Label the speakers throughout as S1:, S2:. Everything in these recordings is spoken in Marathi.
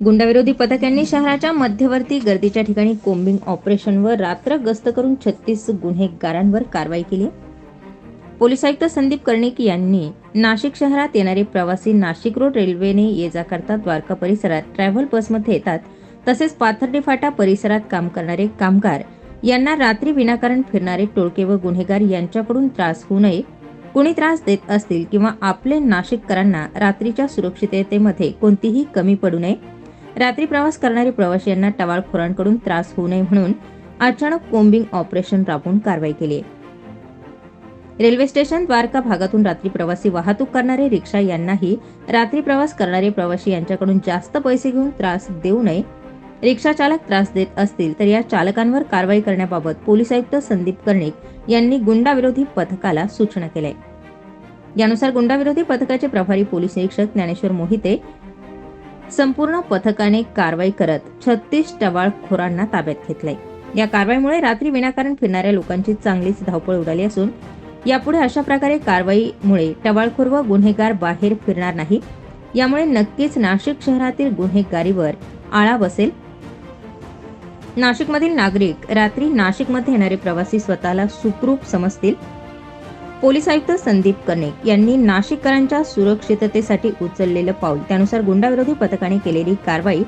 S1: गुंडाविरोधी पथकांनी शहराच्या मध्यवर्ती गर्दीच्या ठिकाणी कोम्बिंग ऑपरेशनवर रात्र गस्त करून छत्तीस गुन्हेगारांवर कारवाई केली. पोलीस आयुक्त संदीप कर्णिक यांनी नाशिक शहरात येणारे प्रवासी नाशिक रोड रेल्वेने ये जा करता द्वारका परिसरात ट्रॅव्हल बसमध्ये येतात तसेच पाथर्डी फाटा परिसरात काम करणारे कामगार यांना रात्री विनाकारण फिरणारे टोळके व गुन्हेगार यांच्याकडून त्रास होऊ नये कुणी त्रास देत असतील किंवा आपले नाशिककरांना रात्रीच्या सुरक्षिततेमध्ये कोणतीही कमी पडू नये रात्री प्रवास करणारे प्रवाशी यांना टवाळखोरांकडून त्रास होऊ नये म्हणून अचानक कोम्बिंग ऑपरेशन राबवून कारवाई केली. रेल्वे स्टेशन द्वारका भागातून रात्री प्रवासी वाहतूक करणारे रिक्षा यांनाही रात्री प्रवास करणारे प्रवासी यांच्याकडून जास्त पैसे घेऊन त्रास देऊ नये. रिक्षा चालक त्रास देत असतील तर या चालकांवर कारवाई करण्याबाबत पोलीस आयुक्त संदीप कर्णिक यांनी गुंडाविरोधी पथकाला सूचना केल्या. यानुसार गुंडाविरोधी पथकाचे प्रभारी पोलीस निरीक्षक ज्ञानेश्वर मोहिते संपूर्ण पथकाने कारवाई करत छत्तीस टवाळखोरांना ताब्यात घेतलंय. या कारवाईमुळे रात्री विनाकारण फिरणाऱ्या लोकांची चांगलीच धावपळ उडाली असून यापुढे अशा प्रकारे कारवाईमुळे टवाळखोर व गुन्हेगार बाहेर फिरणार नाही. यामुळे नक्कीच नाशिक शहरातील गुन्हेगारीवर आळा बसेल. नाशिकमधील नागरिक रात्री नाशिकमध्ये येणारे प्रवासी स्वतःला सुखरूप समजतील. पोलीस आयुक्त संदीप कनेक यांनी नाशिककरांच्या सुरक्षिततेसाठी उचललेलं पाऊल त्यानुसार गुंडाविरोधी पथकाने केलेली कारवाई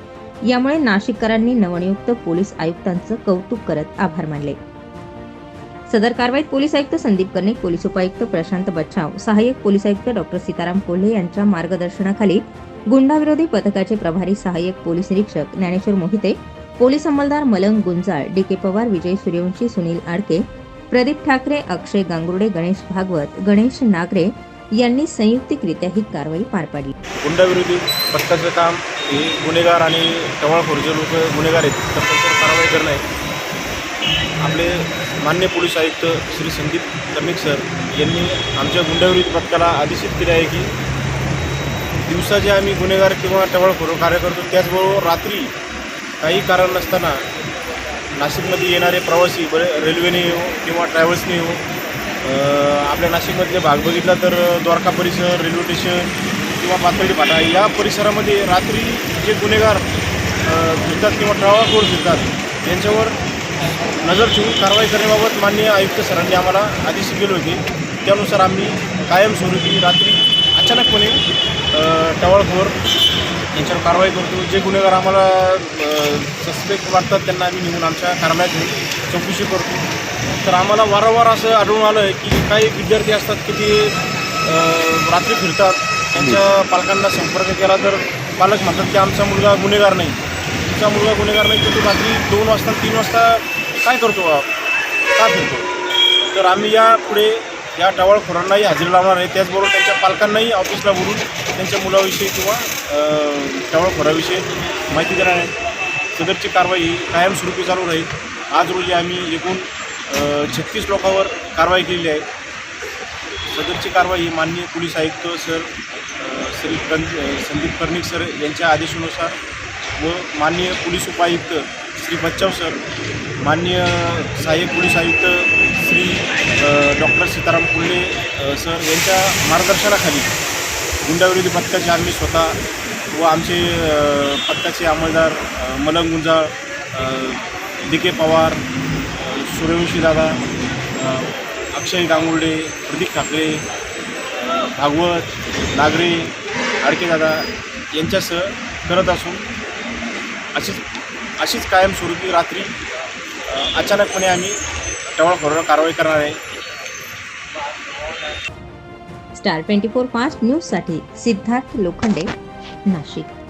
S1: यामुळे नाशिककरांनी नवनियुक्त पोलीस आयुक्तांचं कौतुक करत आभार मानले. सदर कारवाईत पोलीस आयुक्त संदीप कर्णिक पोलीस उपायुक्त प्रशांत बच्छाव सहाय्यक पोलीस आयुक्त डॉक्टर सीताराम कोल्हे यांच्या मार्गदर्शनाखाली गुंडाविरोधी पथकाचे प्रभारी सहाय्यक पोलीस निरीक्षक ज्ञानेश्वर मोहिते पोलीस अंमलदार मलंग गुंजाळ डी के पवार विजय सूर्यवंशी सुनील आडके प्रदीप ठाकरे अक्षय गांगुर्डे गणेश भागवत गणेश नागरे यांनी संयुक्तिकरित्या ही कारवाई पार पाडली.
S2: गुंडाविरोधी पथकाचं काम हे गुन्हेगार आणि टवाळखोर जे लोक गुन्हेगार आहेत. तर त्यांच्यावर कारवाई करणं आहे आपले मान्य पोलीस आयुक्त श्री संदीप कर्णिक सर यांनी आमच्या गुंडाविरोधी पथकाला आदेशित केले आहे की दिवसा जे आम्ही गुन्हेगार किंवा टवाळखोर कार्य करतो त्याचबरोबर रात्री काही कारण नसताना नाशिकमध्ये येणारे प्रवासी बरे रेल्वेने येऊ किंवा ट्रॅव्हल्सने येऊ आपल्या नाशिकमधले भाग बघितला तर द्वारका परिसर रेल्वे स्टेशन किंवा पातळी फाटा या परिसरामध्ये रात्री जे गुन्हेगार फिरतात किंवा ट्रॅव्हल फिरतात यांच्यावर नजर ठेवून कारवाई करण्याबाबत माननीय आयुक्त सरांनी आम्हाला आदेश केले होते. त्यानुसार आम्ही कायमस्वरूपी रात्री अचानकपणे टवाळखोर यांच्यावर कारवाई करतो. जे गुन्हेगार आम्हाला सस्पेक्ट वाटतात त्यांना आम्ही नेऊन आमच्या कारवाईत घेऊन चौकशी करतो. तर आम्हाला वारंवार असं आढळून आलं आहे की काही विद्यार्थी असतात की ते रात्री फिरतात. त्यांच्या पालकांना संपर्क केला तर पालक म्हणतात की आमचा मुलगा गुन्हेगार नाही. तुमचा मुलगा गुन्हेगार नाही तर तो रात्री दोन वाजता तीन वाजता काय करतो? का फिरतो? तर आम्ही यापुढे या टवाळखोरांनाही हजेरी लावणार आहे. त्याचबरोबर त्यांच्या पालकांनाही ऑफिसला बोलून त्यांच्या मुलाविषयी किंवा टवाळखोराविषयी माहिती देणार आहे. सदरची कारवाई कायमस्वरूपी चालू राहील. आज रोजी आम्ही एकूण छत्तीस लोकांवर कारवाई केलेली आहे. सदरची कारवाई माननीय पोलीस आयुक्त सर श्री संदीप कर्णिक सर यांच्या आदेशानुसार व माननीय पोलीस उपायुक्त श्री बच्चाव सर माननीय सहाय्यक पोलीस आयुक्त डॉक्टर सीताराम कुल्ले सर यांच्या मार्गदर्शनाखाली गुंडाविरोधी पथकाचे आम्ही स्वतः व आमचे पथकाचे अंमलदार मलंग गुंजाळ डी के पवार सूर्यवंशी दादा अक्षय गांगुर्डे प्रदीप ठाकरे भागवत नागरे आडकेदादा यांच्यासह करत असून अशीच अशीच कायमस्वरूपी रात्री अचानकपणे आम्ही टवाळखोरावर कारवाई करणार आहे.
S1: स्टार ट्वेंटी फोर पाच न्यूजसाठी सिद्धार्थ लोखंडे नाशिक.